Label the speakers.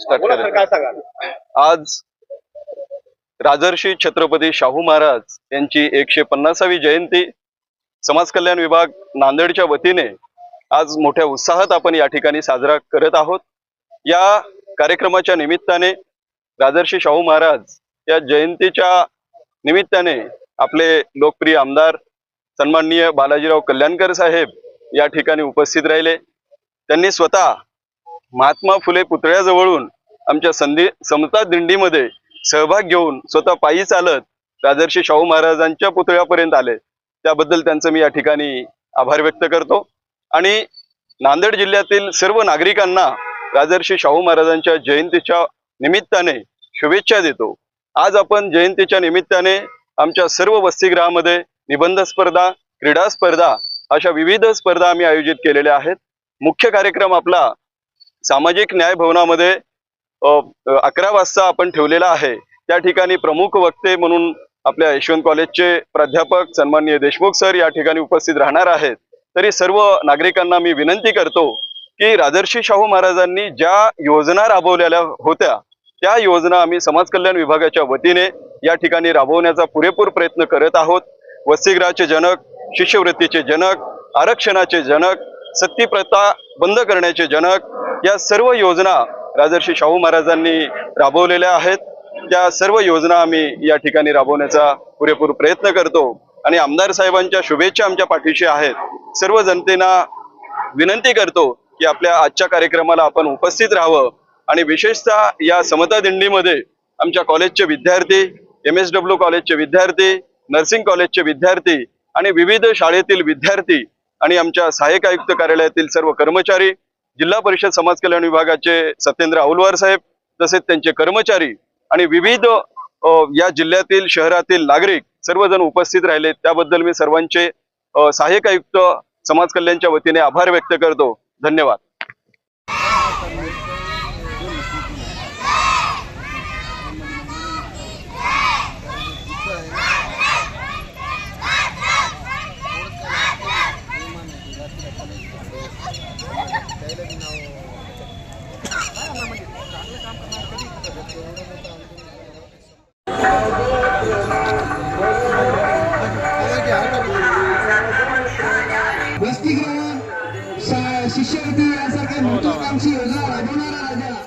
Speaker 1: Start आज राजर्षी छत्रपती शाहू महाराज यांची एकशे पन्नासावी जयंती. समाज कल्याण विभाग नांदेडच्या वतीने आज मोठ्या उत्साहात आपण या ठिकाणी साजरा करत आहोत. या कार्यक्रमाच्या निमित्ताने राजर्षी शाहू महाराज या जयंतीच्या निमित्ताने आपले लोकप्रिय आमदार सन्माननीय बालाजीराव कल्याणकर साहेब या ठिकाणी उपस्थित राहिले. त्यांनी स्वतः महात्मा फुले पुतळ्याजवळून आमच्या संधी समता दिंडीमध्ये सहभाग घेऊन स्वतः पायी चालत राजर्षी शाहू महाराजांच्या पुतळ्यापर्यंत आले. त्याबद्दल त्यांचं मी या ठिकाणी आभार व्यक्त करतो. आणि नांदेड जिल्ह्यातील सर्व नागरिकांना राजर्षी शाहू महाराजांच्या जयंतीच्या निमित्ताने शुभेच्छा देतो. आज आपण जयंतीच्या निमित्ताने आमच्या सर्व वसतिगृहामध्ये निबंध स्पर्धा क्रीडा स्पर्धा अशा विविध स्पर्धा आम्ही आयोजित केलेल्या आहेत. मुख्य कार्यक्रम आपला सामाजिक न्याय भवनामध्ये अकरा वाजता आपण ठेवलेला आहे. त्या ठिकाणी प्रमुख वक्ते म्हणून आपल्या यशवंत कॉलेजचे प्राध्यापक सन्माननीय देशमुख सर या ठिकाणी उपस्थित राहणार आहेत. तरी सर्व नागरिकांना मी विनंती करतो की राजर्षी शाहू महाराजांनी ज्या योजना राबवलेल्या होत्या त्या योजना आम्ही समाज कल्याण विभागाच्या वतीने या ठिकाणी राबवण्याचा पुरेपूर प्रयत्न करत आहोत. वसतिगृहाचे जनक शिष्यवृत्तीचे जनक आरक्षणाचे जनक सत्ती प्रथा बंद करण्याचे जनक या सर्व योजना राजर्षी शाहू महाराजांनी राबवलेल्या आहेत. त्या सर्व योजना आम्ही या ठिकाणी राबवण्याचा पुरेपूर प्रयत्न करतो. आणि आमदार साहेबांच्या शुभेच्छा आमच्या पाठीशी आहेत. सर्व जनतेना विनंती करतो की आपल्या आजच्या कार्यक्रमाला आपण उपस्थित राहावं. आणि विशेषतः या समता दिंडीमध्ये आमच्या कॉलेजचे विद्यार्थी एम एस डब्ल्यू कॉलेजचे विद्यार्थी नर्सिंग कॉलेजचे विद्यार्थी आणि विविध शाळेतील विद्यार्थी आणि आमच्या सहाय्यक आयुक्त कार्यालयातील सर्व कर्मचारी जिल्हा परिषद समाज कल्याण विभागाचे सत्येंद्र औलवार साहेब तसेच त्यांचे कर्मचारी आणि विविध या जिल्ह्यातील शहरातील नागरिक सर्वजण उपस्थित राहिले. त्याबद्दल मी सर्वांचे सहाय्यक आयुक्त समाज कल्याणच्या वतीने आभार व्यक्त करतो. धन्यवाद.
Speaker 2: Meski saya sisir di asalkan untuk kamsi, udah, udah, udah, udah.